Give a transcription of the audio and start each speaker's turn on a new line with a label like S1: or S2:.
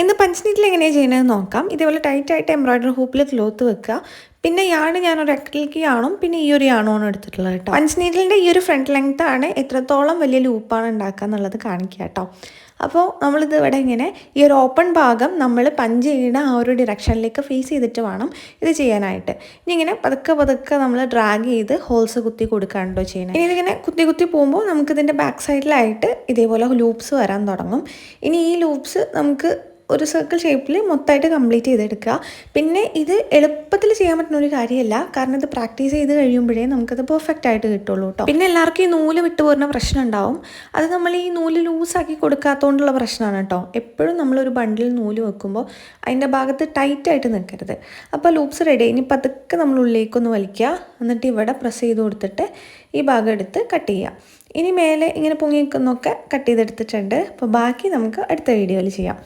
S1: ഇന്ന് പഞ്ച് എങ്ങനെയാണ് ചെയ്യുന്നത് നോക്കാം. ഇതേപോലെ ടൈറ്റ് ആയിട്ട് എംബ്രോയിഡറി ഹൂപ്പിൽ ക്ലോത്ത് വെക്കുക. പിന്നെ യാണ് ഒരു അക്രിലിക്ക് യാണും പിന്നെ ഈ ഒരു യാണുമാണ് എടുത്തിട്ടുള്ളത് കേട്ടോ. പഞ്ച് നീഡിലിന്റെ ഈ ഒരു ഫ്രണ്ട് ലെങ്ത് ആണ് എത്രത്തോളം വലിയ ലൂപ്പാണ് ഉണ്ടാക്കുക എന്നുള്ളത് കാണിക്കുക കേട്ടോ. അപ്പോൾ നമ്മളിത് ഇവിടെ ഇങ്ങനെ ഈ ഒരു ഓപ്പൺ ഭാഗം നമ്മൾ പഞ്ച് ചെയ്യുന്ന ആ ഒരു ഡിറക്ഷനിലേക്ക് ഫേസ് ചെയ്തിട്ട് വേണം ഇത് ചെയ്യാനായിട്ട്. ഇനി ഇങ്ങനെ പതുക്കെ പതുക്കെ നമ്മൾ ഡ്രാഗ് ചെയ്ത് ഹോൾസ് കുത്തി കൊടുക്കാണ്ടോ ചെയ്യണം ഇനി ഇതിങ്ങനെ കുത്തി കുത്തി പോകുമ്പോൾ നമുക്കിതിന്റെ ബാക്ക് സൈഡിലായിട്ട് ഇതേപോലെ ലൂപ്സ് വരാൻ തുടങ്ങും. ഇനി ഈ ലൂപ്സ് നമുക്ക് ഒരു സർക്കിൾ ഷേപ്പിൽ മൊത്തമായിട്ട് കംപ്ലീറ്റ് ചെയ്തെടുക്കുക. പിന്നെ ഇത് എളുപ്പത്തിൽ ചെയ്യാൻ ഒരു കാര്യമല്ല കാരണം ഇത് പ്രാക്ടീസ് ചെയ്ത് കഴിയുമ്പോഴേ നമുക്കത് പെർഫെക്റ്റ് ആയിട്ട് കിട്ടുള്ളൂ കേട്ടോ പിന്നെ എല്ലാവർക്കും ഈ നൂൽ വിട്ടു പോരുന്ന പ്രശ്നം ഉണ്ടാവും അത് നമ്മൾ ഈ നൂൽ ലൂസാക്കി കൊടുക്കാത്തതുകൊണ്ടുള്ള പ്രശ്നമാണ് കേട്ടോ എപ്പോഴും നമ്മളൊരു ബണ്ടിൽ നൂൽ വെക്കുമ്പോൾ അതിന്റെ ഭാഗത്ത് ടൈറ്റായിട്ട് നിൽക്കരുത് അപ്പോൾ ലൂപ്സ് റെഡി ഇനി പതുക്കെ നമ്മൾ ഉള്ളിലേക്കൊന്ന് വലിക്കുക. എന്നിട്ട് ഇവിടെ പ്രസ് ചെയ്ത് കൊടുത്തിട്ട് ഈ ഭാഗം എടുത്ത് കട്ട് ചെയ്യുക. ഇനി മേലെ ഇങ്ങനെ പൊങ്ങി നിൽക്കുന്നൊക്കെ കട്ട് ചെയ്തെടുത്തിട്ടുണ്ട്. അപ്പോൾ ബാക്കി നമുക്ക് അടുത്ത വീഡിയോയിൽ ചെയ്യാം.